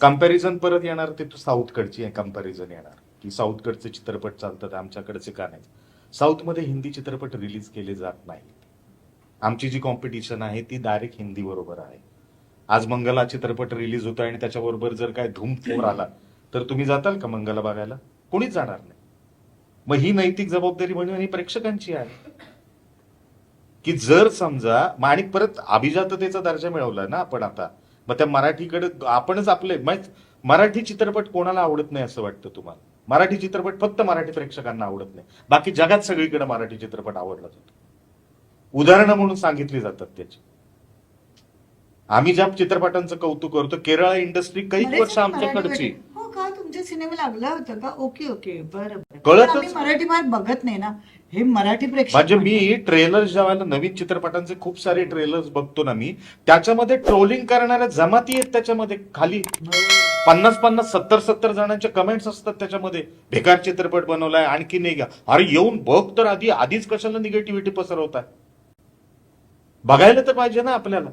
Comparison परत येणार ते साऊथकडची कंपॅरिझन येणार. की साऊथकडचे चित्रपट चालतात आमच्याकडचे का नाही साऊथमध्ये हिंदी चित्रपट रिलीज केले जात नाहीत. आमची जी कॉम्पिटिशन आहे ती डायरेक्ट हिंदी बरोबर आहे. आज मंगला चित्रपट रिलीज होतो आणि त्याच्याबरोबर जर काय धूमफोर आला तर तुम्ही जाताल का मंगला बघायला? कोणीच जाणार नाही. मग ही नैतिक जबाबदारी म्हणून ही प्रेक्षकांची आहे. की जर समजा मग आणि परत अभिजाततेचा दर्जा मिळवला ना आपण आता मग त्या मराठीकडे आपणच आपले माहीत मराठी चित्रपट कोणाला आवडत नाही असं वाटतं तुम्हाला? मराठी चित्रपट फक्त मराठी प्रेक्षकांना आवडत नाही. बाकी जगात सगळीकडे मराठी चित्रपट आवडला जातो. उदाहरणं म्हणून सांगितली जातात त्याची. आम्ही ज्या चित्रपटांचं कौतुक करतो केरळ इंडस्ट्री काही वर्ष आमच्याकडची मराठी- हो का तुमचे सिनेमा लागला होता का? Okay okay. बरं बरं. कळतच- पण आम्ही मराठी फार बघत नाही ना. हे मराठी प्रेक्षक म्हणजे मी ट्रेलर ज्या वेळेला नवीन चित्रपटांचे खूप सारे ट्रेलर्स बघतो ना मी त्याच्यामध्ये ट्रोलिंग करणाऱ्या जमाती आहेत त्याच्यामध्ये. खाली. पन्नास पन्नास सत्तर सत्तर जणांचे कमेंट्स असतात त्याच्यामध्ये. बेकार चित्रपट बनवलाय आणखी नाही का? अरे येऊन बघ तर आधी. आधीच कशाला निगेटिव्हिटी पसरवताय? बघायला तर पाहिजे ना आपल्याला.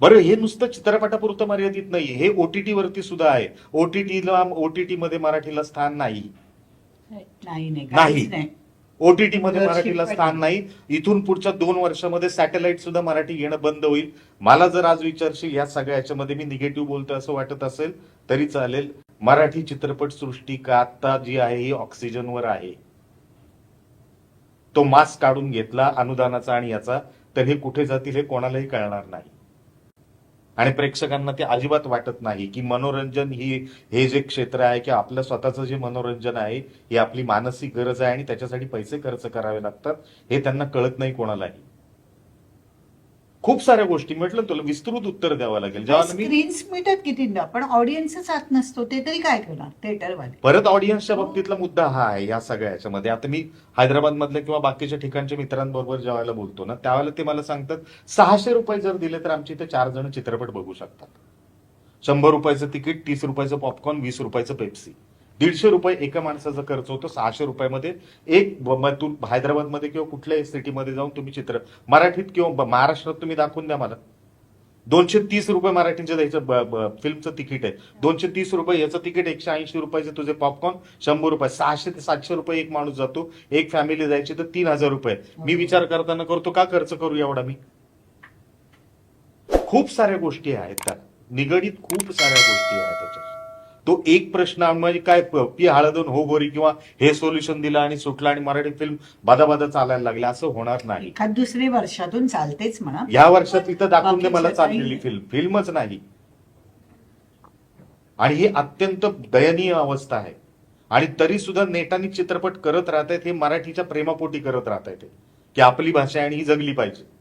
बरं हे नुसतं चित्रपटापुरतं मर्यादित नाही हे ओटीटी वरती सुद्धा आहे. ओटीटीला ओटीटी मध्ये मराठीला स्थान नाही. नाही ओटीटी मध्ये मराठीला. स्थान नाही. इथून पुढच्या दोन वर्षामध्ये सॅटेलाइट सुद्धा मराठी घेणं बंद होईल. मला जर आज विचारशील या सगळ्या याच्यामध्ये मी निगेटिव्ह बोलतोय असं वाटत असेल तरी चालेल. मराठी चित्रपट सृष्टी का आता जी आहे ही ऑक्सिजनवर आहे. तो मास्क काढून घेतला अनुदानाचा आणि याचा तर हे कुठे जातील हे कोणालाही कळणार नाही. आणि प्रेक्षकांना ते अजिबात वाटत नाही की मनोरंजन ही हे जे क्षेत्र आहे की आपलं स्वतःचं जे मनोरंजन आहे ही आपली मानसिक गरज आहे आणि त्याच्यासाठी पैसे खर्च करावे लागतात हे त्यांना कळत नाही कोणालाही. खूप साऱ्या गोष्टी म्हटलं तुला विस्तृत उत्तर द्यावं लागेल. जेव्हा मी स्क्रीन्स मिळतात कितींदा? पण ऑडियन्सच आत नसतो ते तरी काय करणार? थिएटरवाले परत ऑडियन्सच्या बाबतीतला मुद्दा हा आहे या सगळ्या याच्यामध्ये. आता मी हैदराबाद मधल्या किंवा बाकीच्या ठिकाणच्या मित्रांबरोबर जेवायला बोलतो ना त्यावेळेला ते मला सांगतात सहाशे रुपये जर दिले तर आमच्या इथे चार जण चित्रपट बघू शकतात. शंभर रुपयाचं तिकीट तीस रुपयाचं पॉपकॉर्न वीस रुपयाचं पेप्सी दीडशे रुपये एका माणसाचा खर्च होतो सहाशे रुपयामध्ये. एक तू हैदराबादमध्ये किंवा कुठल्याही सिटीमध्ये जाऊन तुम्ही चित्र मराठीत किंवा महाराष्ट्रात तुम्ही दाखवून द्या मला. दोनशे तीस रुपये मराठीचं द्यायचं फिल्मचं तिकीट आहे. दोनशे तीस रुपये याचं तिकीट एकशे ऐंशी रुपयाचे तुझे पॉपकॉर्न शंभर रुपये. सहाशे ते सातशे रुपये एक माणूस जातो एक फॅमिली जायची तर तीन हजार रुपये. मी विचार करताना करतो का खर्च करू एवढा मी? खूप साऱ्या गोष्टी आहेत त्या निगडीत खूप साऱ्या गोष्टी आहेत त्याच्यात. तो एक प्रश्न म्हणजे काय प- हळदून हो गोरी किंवा हे सोल्युशन दिलं आणि सुटलं आणि मराठी फिल्म बादा बादा चालायला लागली असं होणार नाही. दुसरी वर्षातून चालतेच म्हणा. या वर्षात इथं दाखवून दे मला चाललेली. फिल्म फिल्मच नाही. आणि ही अत्यंत दयनीय अवस्था आहे. आणि तरी सुद्धा नेटाने चित्रपट करत राहत आहेत हे मराठीच्या प्रेमापोटी करत राहत आहेत की आपली भाषा आणि ही जगली पाहिजे.